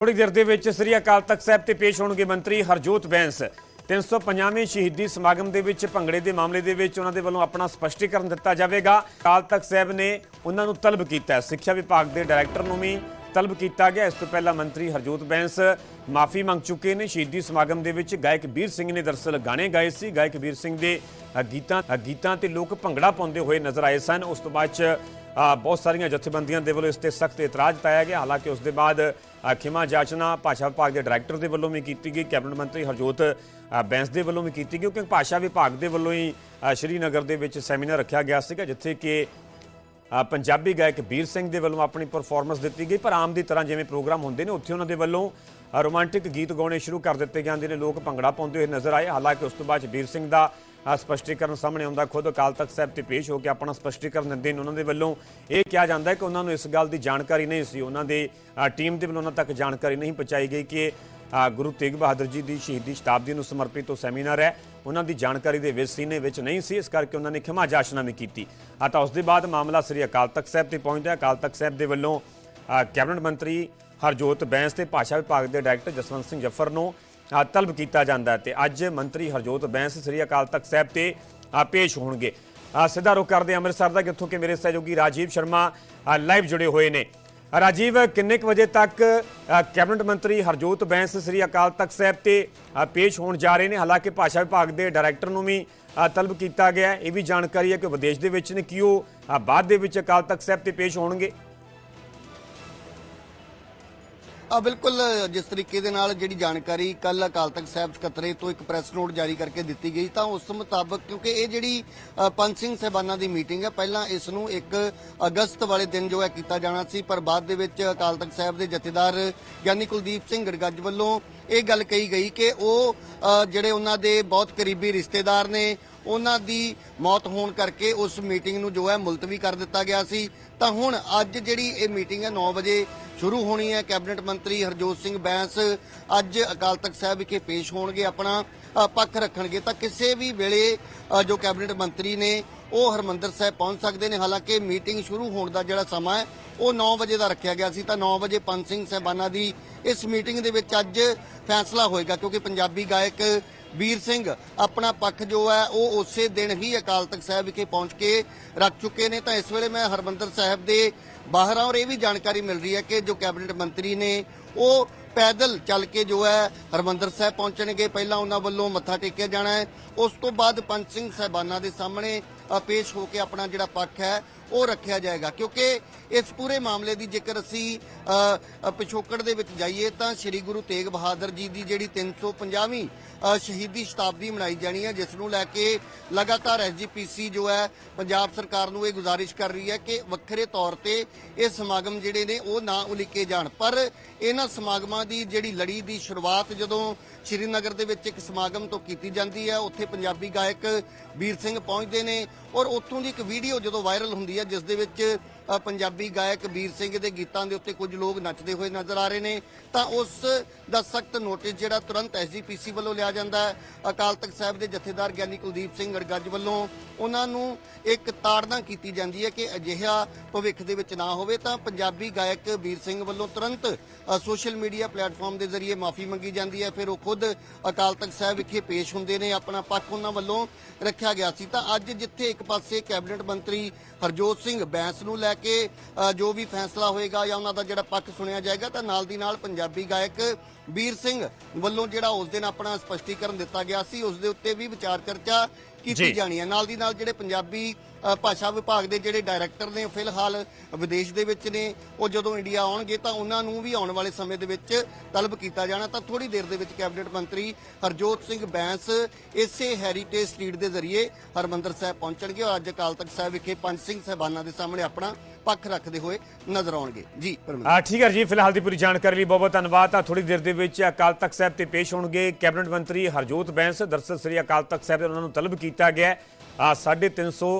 ਥੋੜੀ ਦੇਰ ਦੇ ਵਿੱਚ ਸ੍ਰੀ ਅਕਾਲ ਤਖਤ ਸਾਹਿਬ ਤੇ ਪੇਸ਼ ਹੋਣਗੇ ਮੰਤਰੀ ਹਰਜੋਤ ਬੈਂਸ। 350ਵੇਂ ਸ਼ਹੀਦੀ ਸਮਾਗਮ ਦੇ ਵਿੱਚ ਭੰਗੜੇ ਦੇ ਮਾਮਲੇ ਦੇ ਵਿੱਚ ਉਹਨਾਂ ਦੇ ਵੱਲੋਂ ਆਪਣਾ ਸਪਸ਼ਟੀਕਰਨ ਦਿੱਤਾ ਜਾਵੇਗਾ। ਅਕਾਲ ਤਖਤ ਸਾਹਿਬ ਨੇ ਉਹਨਾਂ ਨੂੰ ਤਲਬ ਕੀਤਾ। ਹੈ ਸਿੱਖਿਆ ਵਿਭਾਗ ਦੇ ਡਾਇਰੈਕਟਰ ਨੂੰ ਵੀ ਤਲਬ ਕੀਤਾ ਗਿਆ। ਇਸ ਤੋਂ ਪਹਿਲਾਂ ਮੰਤਰੀ ਹਰਜੋਤ ਬੈਂਸ ਮਾਫੀ ਮੰਗ ਚੁੱਕੇ ਨੇ। ਸ਼ਹੀਦੀ ਸਮਾਗਮ ਦੇ ਵਿੱਚ ਗਾਇਕ ਵੀਰ ਸਿੰਘ ਨੇ ਦਰਸਲ ਗਾਣੇ ਗਾਏ ਸੀ। ਗਾਇਕ ਵੀਰ ਸਿੰਘ ਦੇ ਗੀਤਾਂ ਗੀਤਾਂ ਤੇ ਲੋਕ ਭੰਗੜਾ ਪਾਉਂਦੇ ਹੋਏ ਨਜ਼ਰ ਆਏ ਸਨ। ਉਸ ਤੋਂ ਬਾਅਦ 'ਚ ਬਹੁਤ ਸਾਰੀਆਂ ਜਥੇਬੰਦੀਆਂ ਦੇ ਵੱਲੋਂ ਇਸ ਤੇ ਸਖਤ ਇਤਰਾਜ਼ ਪਾਇਆ ਗਿਆ। ਹਾਲਾਂਕਿ ਉਸ ਦੇ ਬਾਅਦ ਖਿਮਾ ਜਾਚਨਾ ਭਾਸ਼ਾ ਵਿਭਾਗ ਦੇ ਡਾਇਰੈਕਟਰ ਦੇ ਵੱਲੋਂ ਵੀ ਕੀਤੀ ਗਈ, ਕੈਬਨਿਟ ਮੰਤਰੀ ਹਰਜੋਤ ਬੈਂਸ ਦੇ ਵੱਲੋਂ ਵੀ ਕੀਤੀ ਗਈ, ਕਿਉਂਕਿ ਭਾਸ਼ਾ ਵਿਭਾਗ ਦੇ ਵੱਲੋਂ ਹੀ ਸ਼੍ਰੀਨਗਰ ਦੇ ਵਿੱਚ ਸੈਮੀਨਾਰ ਰੱਖਿਆ ਗਿਆ ਸੀਗਾ, ਜਿੱਥੇ ਕਿ ਪੰਜਾਬੀ ਗਾਇਕ ਵੀਰ ਸਿੰਘ ਦੇ ਵੱਲੋਂ ਆਪਣੀ ਪਰਫਾਰਮੈਂਸ ਦਿੱਤੀ ਗਈ। ਪਰ ਆਮ ਦੀ ਤਰ੍ਹਾਂ ਜਿਵੇਂ ਪ੍ਰੋਗਰਾਮ ਹੁੰਦੇ ਨੇ, ਉੱਥੇ ਉਹਨਾਂ ਦੇ ਵੱਲੋਂ ਰੋਮਾਂਟਿਕ ਗੀਤ ਗਾਉਣੇ ਸ਼ੁਰੂ ਕਰ ਦਿੱਤੇ ਜਾਂਦੇ ਨੇ। ਲੋਕ ਭੰਗੜਾ ਪਾਉਂਦੇ ਹੋਏ ਨਜ਼ਰ ਆਏ। ਹਾਲਾਂਕਿ ਉਸ ਤੋਂ ਬਾਅਦ ਵੀਰ ਸਿੰਘ ਦਾ ਸਪਸ਼ਟੀਕਰਨ ਸਾਹਮਣੇ ਆਉਂਦਾ। ਖੁਦ ਅਕਾਲ ਤਖਤ ਸਾਹਿਬ ਤੇ ਪੇਸ਼ ਹੋ ਕੇ ਆਪਣਾ ਸਪਸ਼ਟੀਕਰਨ ਦਿੰਦੇ ਨੇ ਉਹਨਾਂ ਦੇ ਵੱਲੋਂ। ਇਹ ਕਿਹਾ ਜਾਂਦਾ ਹੈ ਕਿ ਉਹਨਾਂ ਨੂੰ ਇਸ ਗੱਲ ਦੀ ਜਾਣਕਾਰੀ ਨਹੀਂ ਸੀ। ਉਹਨਾਂ ਦੇ ਟੀਮ ਦੇ ਵੱਲੋਂ ਉਹਨਾਂ ਤੱਕ ਜਾਣਕਾਰੀ ਨਹੀਂ ਪਹੁੰਚਾਈ ਗਈ ਕਿ ਗੁਰੂ ਤੇਗ ਬਹਾਦਰ ਜੀ ਦੀ ਸ਼ਹੀਦੀ ਸ਼ਤਾਬਦੀ ਨੂੰ ਸਮਰਪਿਤ ਉਹ ਸੈਮੀਨਾਰ ਹੈ। ਉਹਨਾਂ ਦੀ ਜਾਣਕਾਰੀ ਦੇ ਵਿੱਚ ਸੀਨੇ ਵਿੱਚ ਨਹੀਂ ਸੀ। ਇਸ ਕਰਕੇ ਉਹਨਾਂ ਨੇ ਖਿਮਾ ਜਾਸ਼ਨਾ ਵੀ ਕੀਤੀ। ਆ ਤਾਂ ਉਸ ਦੇ ਬਾਅਦ ਮਾਮਲਾ ਸ੍ਰੀ ਅਕਾਲ ਤਖਤ ਸਾਹਿਬ ਤੇ ਪਹੁੰਚਦਾ ਅਕਾਲ ਤਖਤ ਸਾਹਿਬ ਦੇ ਵੱਲੋਂ ਕੈਬਨਿਟ ਮੰਤਰੀ ਹਰਜੋਤ ਬੈਂਸ ਤੇ ਭਾਸ਼ਾ ਵਿਭਾਗ ਦੇ ਡਾਇਰੈਕਟਰ ਜਸਵੰਤ ਸਿੰਘ ਜੱਫਰ ਨੂੰ ਤਲਬ ਕੀਤਾ ਜਾਂਦਾ ਹੈ ਤੇ ਅੱਜ ਮੰਤਰੀ ਹਰਜੋਤ ਬੈਂਸ ਸ੍ਰੀ ਅਕਾਲ ਤਖਤ ਸਾਹਿਬ ਤੇ ਪੇਸ਼ ਹੋਣਗੇ। ਸਿੱਧਾ ਰੁਖ ਕਰਦੇ ਹਾਂ ਅੰਮ੍ਰਿਤਸਰ ਦਾ, ਜਿੱਥੋਂ ਕਿ ਮੇਰੇ ਸਹਿਯੋਗੀ ਰਾਜੀਵ ਸ਼ਰਮਾ ਲਾਈਵ ਜੁੜੇ ਹੋਏ ਨੇ। ਰਾਜੀਵ, ਕਿੰਨੇ ਕੁ ਵਜੇ ਤੱਕ ਕੈਬਨਿਟ ਮੰਤਰੀ ਹਰਜੋਤ ਬੈਂਸ ਸ੍ਰੀ ਅਕਾਲ ਤਖਤ ਸਾਹਿਬ ਤੇ ਪੇਸ਼ ਹੋਣ ਜਾ ਰਹੇ ਨੇ? ਹਾਲਾਂਕਿ ਭਾਸ਼ਾ ਵਿਭਾਗ ਦੇ ਡਾਇਰੈਕਟਰ ਨੂੰ ਵੀ ਤਲਬ ਕੀਤਾ ਗਿਆ ਇਹ ਵੀ ਜਾਣਕਾਰੀ ਹੈ ਕਿ ਵਿਦੇਸ਼ ਦੇ ਵਿੱਚ ਨੇ, ਕਿ ਉਹ ਬਾਅਦ ਦੇ ਵਿੱਚ ਅਕਾਲ ਤਖਤ ਸਾਹਿਬ ਤੇ ਪੇਸ਼ ਹੋਣਗੇ? ਆ ਬਿਲਕੁਲ ਜਿਸ ਤਰੀਕੇ ਦੇ ਨਾਲ ਜਿਹੜੀ ਜਾਣਕਾਰੀ ਕੱਲ ਅਕਾਲ ਤਖਤ ਸਾਹਿਬ ਸਕੱਤਰੇ ਤੋਂ ਇੱਕ ਪ੍ਰੈਸ ਨੋਟ ਜਾਰੀ ਕਰਕੇ ਦਿੱਤੀ ਗਈ ਤਾਂ ਉਸ ਮੁਤਾਬਕ ਕਿਉਂਕਿ ਇਹ ਜਿਹੜੀ ਅ, ਪੰਜ ਸਿੰਘ ਸਹਿਬਾਨਾਂ ਦੀ ਮੀਟਿੰਗ ਹੈ ਪਹਿਲਾਂ ਇਸ ਨੂੰ 1 ਅਗਸਤ ਵਾਲੇ ਦਿਨ ਜੋ ਹੈ ਕੀਤਾ ਜਾਣਾ ਸੀ ਪਰ ਬਾਅਦ ਦੇ ਵਿੱਚ ਅਕਾਲ ਤਖਤ ਸਾਹਿਬ ਦੇ ਜਥੇਦਾਰ ਗਿਆਨੀ ਕੁਲਦੀਪ ਸਿੰਘ ਗੜਗੱਜ ਵੱਲੋਂ ਇਹ ਗੱਲ ਕਹੀ ਗਈ ਕਿ ਉਹ ਜਿਹੜੇ ਉਹਨਾਂ ਦੇ ਬਹੁਤ ਕਰੀਬੀ ਰਿਸ਼ਤੇਦਾਰ ਨੇ ਉਹਨਾਂ ਦੀ ਮੌਤ ਹੋਣ ਕਰਕੇ ਉਸ ਮੀਟਿੰਗ ਨੂੰ ਜੋ ਹੈ ਮੁਲਤਵੀ ਕਰ ਦਿੱਤਾ ਗਿਆ ਸੀ। ਤਾਂ ਹੁਣ ਅੱਜ ਜਿਹੜੀ ਇਹ ਮੀਟਿੰਗ ਹੈ 9 ਵਜੇ ਸ਼ੁਰੂ ਹੋਣੀ ਹੈ। ਕੈਬਨਿਟ ਮੰਤਰੀ ਹਰਜੋਤ ਸਿੰਘ ਬੈਂਸ ਅੱਜ ਅਕਾਲ ਤਖਤ ਸਾਹਿਬ ਵਿਖੇ ਪੇਸ਼ ਹੋਣਗੇ। ਆਪਣਾ ਪੱਖ ਰੱਖਣਗੇ। ਤਾਂ ਕਿਸੇ ਵੀ ਵੇਲੇ ਜੋ ਕੈਬਨਿਟ ਮੰਤਰੀ ਨੇ, ਉਹ ਹਰਮੰਦਰ ਸਾਹਿਬ ਪਹੁੰਚ ਸਕਦੇ ਨੇ। ਹਾਲਾਂਕਿ ਮੀਟਿੰਗ ਸ਼ੁਰੂ ਹੋਣ ਦਾ ਜਿਹੜਾ ਸਮਾਂ ਹੈ, ਉਹ 9 ਵਜੇ ਦਾ ਰੱਖਿਆ ਗਿਆ ਸੀ। ਤਾਂ 9 ਵਜੇ ਪੰਜ ਸਿੰਘ ਸਹਿਬਾਨਾਂ ਦੀ ਇਸ ਮੀਟਿੰਗ ਦੇ ਵਿੱਚ ਅੱਜ ਫੈਸਲਾ ਹੋਏਗਾ, ਕਿਉਂਕਿ ਪੰਜਾਬੀ ਗਾਇਕ ਵੀਰ ਸਿੰਘ, ਆਪਣਾ ਪੱਖ ਜੋ ਹੈ, ਉਹ ਉਸੇ ਦਿਨ ਹੀ ਅਕਾਲ ਤਖਤ ਸਾਹਿਬ ਵਿਖੇ ਪਹੁੰਚ ਕੇ ਰੱਖ ਚੁੱਕੇ ਨੇ। ਤਾਂ ਇਸ ਵੇਲੇ ਮੈਂ ਹਰਮੰਦਰ ਸਾਹਿਬ ਦੇ ਬਾਹਰ ਔਰ ਇਹ ਵੀ ਜਾਣਕਾਰੀ ਮਿਲ ਰਹੀ ਹੈ ਕਿ ਜੋ ਕੈਬਨਿਟ ਮੰਤਰੀ ਨੇ, ਉਹ ਪੈਦਲ ਚੱਲ ਕੇ ਜੋ ਹੈ ਹਰਮੰਦਰ ਸਾਹਿਬ ਪਹੁੰਚਣਗੇ। ਪਹਿਲਾਂ ਉਹਨਾਂ ਵੱਲੋਂ ਮੱਥਾ ਟੇਕਿਆ ਜਾਣਾ ਹੈ। ਉਸ ਤੋਂ ਬਾਅਦ ਪੰਚ ਸਿੰਘ ਸਾਹਿਬਾਨਾਂ ਦੇ ਸਾਹਮਣੇ ਪੇਸ਼ ਹੋ ਕੇ ਆਪਣਾ ਜਿਹੜਾ ਪੱਖ ਹੈ, ਉਹ ਰੱਖਿਆ ਜਾਏਗਾ। ਕਿਉਂਕਿ ਇਸ ਪੂਰੇ ਮਾਮਲੇ ਦੀ ਜੇਕਰ ਅਸੀਂ ਪਿਛੋਕੜ ਦੇ ਵਿੱਚ ਜਾਈਏ ਤਾਂ ਸ੍ਰੀ ਗੁਰੂ ਤੇਗ ਬਹਾਦਰ ਜੀ ਦੀ ਜਿਹੜੀ 350ਵੀਂ ਅ, ਸ਼ਹੀਦੀ ਸ਼ਤਾਬਦੀ ਮਨਾਈ ਜਾਣੀ ਹੈ ਜਿਸ ਨੂੰ ਲੈ ਕੇ ਲਗਾਤਾਰ ਐਸਜੀਪੀਸੀ ਜੋ ਹੈ ਪੰਜਾਬ ਸਰਕਾਰ ਨੂੰ ਇਹ ਗੁਜ਼ਾਰਿਸ਼ ਕਰ ਰਹੀ ਹੈ ਕਿ ਵੱਖਰੇ ਤੌਰ ਤੇ ਇਹ ਸਮਾਗਮ ਜਿਹੜੇ ਨੇ ਉਹ ਨਾ ਉਲੀਕੇ ਜਾਣ। ਪਰ ਇਹਨਾਂ ਸਮਾਗਮਾਂ ਦੀ ਜਿਹੜੀ ਲੜੀ ਦੀ ਸ਼ੁਰੂਆਤ ਜਦੋਂ ਸ਼੍ਰੀਨਗਰ ਦੇ ਵਿੱਚ ਇੱਕ ਸਮਾਗਮ ਤੋਂ ਕੀਤੀ ਜਾਂਦੀ ਹੈ ਉੱਥੇ ਪੰਜਾਬੀ ਗਾਇਕ ਵੀਰ ਸਿੰਘ ਪਹੁੰਚਦੇ ਨੇ ਔਰ ਉੱਥੋਂ ਦੀ ਇੱਕ ਵੀਡੀਓ ਜਦੋਂ ਵਾਇਰਲ ਹੁੰਦੀ ਹੈ ਜਿਸ ਦੇ ਵਿੱਚ ਪੰਜਾਬੀ ਗਾਇਕ ਵੀਰ ਸਿੰਘ ਦੇ ਗੀਤਾਂ ਦੇ ਉੱਤੇ ਕੁਝ ਲੋਕ ਨੱਚਦੇ ਹੋਏ ਨਜ਼ਰ ਆ ਰਹੇ ਨੇ। ਤਾਂ ਉਸ ਦਾ ਸਖਤ ਨੋਟਿਸ ਜਿਹੜਾ ਤੁਰੰਤ ਐਸਜੀਪੀਸੀ ਵੱਲੋਂ ਲਿਆ ਜਾਂਦਾ ਹੈ। ਅਕਾਲ ਤਖਤ ਸਾਹਿਬ ਦੇ ਜਥੇਦਾਰ ਗਿਆਨੀ ਕੁਲਦੀਪ ਸਿੰਘ ਗੜਗੱਜ ਵੱਲੋਂ ਉਹਨਾਂ ਨੂੰ ਇੱਕ ਤਾੜਨਾ ਕੀਤੀ ਜਾਂਦੀ ਹੈ ਕਿ ਅਜਿਹਾ ਭਵਿੱਖ ਦੇ ਵਿੱਚ ਨਾ ਹੋਵੇ। ਤਾਂ ਪੰਜਾਬੀ ਗਾਇਕ ਵੀਰ ਸਿੰਘ ਵੱਲੋਂ ਤੁਰੰਤ ਸੋਸ਼ਲ ਮੀਡੀਆ ਪਲੇਟਫਾਰਮ ਦੇ ਜ਼ਰੀਏ ਮਾਫੀ ਮੰਗੀ ਜਾਂਦੀ ਹੈ। ਫਿਰ ਉਹ ਖੁਦ ਅਕਾਲ ਤਖਤ ਸਾਹਿਬ ਵਿਖੇ ਪੇਸ਼ ਹੁੰਦੇ ਨੇ। ਆਪਣਾ ਪੱਖ ਉਹਨਾਂ ਵੱਲੋਂ ਰੱਖਿਆ ਗਿਆ ਸੀ। ਤਾਂ ਅੱਜ ਜਿੱਥੇ ਇੱਕ ਪਾਸੇ ਕੈਬਨਿਟ ਮੰਤਰੀ ਹਰਜੋਤ ਸਿੰਘ ਬੈਂਸ ਨੂੰ ਲੈ ਕੇ ਜੋ ਵੀ ਫੈਸਲਾ ਹੋਏਗਾ ਜਾਂ ਉਹਨਾਂ ਦਾ ਜਿਹੜਾ ਪੱਖ ਸੁਣਿਆ ਜਾਏਗਾ ਤਾਂ ਨਾਲ ਦੀ ਨਾਲ ਪੰਜਾਬੀ ਗਾਇਕ ਵੀਰ ਸਿੰਘ ਵੱਲੋਂ ਜਿਹੜਾ ਉਸ ਦਿਨ ਆਪਣਾ ਸਪਸ਼ਟੀਕਰਨ ਦਿੱਤਾ ਗਿਆ ਸੀ ਉਸ ਦੇ ਉੱਤੇ ਵੀ ਵਿਚਾਰ ਚਰਚਾ। ਕੀਤੀ ਜਾਣੀ ਹੈ ਨਾਲ ਦੀ ਨਾਲ ਜਿਹੜੇ ਪੰਜਾਬੀ ਭਾਸ਼ਾ ਵਿਭਾਗ ਦੇ ਜਿਹੜੇ ਡਾਇਰੈਕਟਰ ਨੇ ਫਿਲਹਾਲ ਵਿਦੇਸ਼ ਦੇ ਵਿੱਚ ਨੇ ਉਹ ਜਦੋਂ ਇੰਡੀਆ ਆਉਣਗੇ ਤਾਂ ਉਹਨਾਂ ਨੂੰ ਵੀ ਆਉਣ ਵਾਲੇ ਸਮੇਂ ਦੇ ਵਿੱਚ ਤਲਬ ਕੀਤਾ ਜਾਣਾ ਤਾਂ ਥੋੜੀ ਦੇਰ ਦੇ ਵਿੱਚ ਕੈਬਨਿਟ ਮੰਤਰੀ ਹਰਜੋਤ ਸਿੰਘ ਬੈਂਸ ਇਸੇ ਹੈਰੀਟੇਜ ਸਟਰੀਟ ਦੇ ਜ਼ਰੀਏ ਹਰਮੰਦਰ ਸਾਹਿਬ ਪਹੁੰਚਣਗੇ ਔਰ ਅੱਜ ਅਕਾਲ ਤਖਤ ਸਾਹਿਬ ਵਿਖੇ ਪੰਜ ਸਿੰਘ ਸਹਿਬਾਨਾਂ ਦੇ ਸਾਹਮਣੇ ਆਪਣਾ ਪੱਖ ਰੱਖਦੇ ਹੋਏ ਨਜ਼ਰ ਆਉਣਗੇ। ਜੀ ਆ ਠੀਕ ਹੈ ਜੀ। ਫਿਲਹਾਲ ਦੀ ਪੂਰੀ ਜਾਣਕਾਰੀ ਲਈ ਬਹੁਤ ਬਹੁਤ ਧੰਨਵਾਦ। ਤਾਂ ਥੋੜੀ ਦੇਰ ਦੇ ਵਿੱਚ ਅਕਾਲ ਤਖਤ ਸਾਹਿਬ ਤੇ ਪੇਸ਼ ਹੋਣਗੇ ਕੈਬਨਿਟ ਮੰਤਰੀ ਹਰਜੋਤ ਬੈਂਸ। ਦਰਸਲ ਸ੍ਰੀ ਅਕਾਲ ਤਖਤ ਸਾਹਿਬ ਦੇ ਉਹਨਾਂ ਨੂੰ ਤਲਬ ਕੀਤਾ ਗਿਆ ਆ 350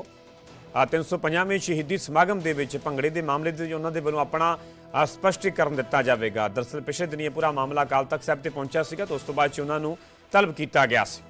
ਆ 350ਵੇਂ ਸ਼ਹੀਦੀ ਸਮਾਗਮ ਦੇ ਵਿੱਚ ਭੰਗੜੇ ਦੇ ਮਾਮਲੇ ਦੇ ਉਹਨਾਂ ਦੇ ਵੱਲੋਂ ਆਪਣਾ ਆ, ਸਪਸ਼ਟੀਕਰਨ ਦਿੱਤਾ ਜਾਵੇਗਾ। ਦਰਸਲ ਪਿਛਲੇ ਦਿਨੀ ਪੂਰਾ ਮਾਮਲਾ ਅਕਾਲ ਤਖਤ ਸਾਹਿਬ ਤੇ ਪਹੁੰਚਿਆ ਸੀਗਾ ਤਾਂ ਉਸ ਤੋਂ ਬਾਅਦ ਚ ਉਹਨਾਂ ਨੂੰ ਤਲਬ ਕੀਤਾ ਗਿਆ ਸੀ।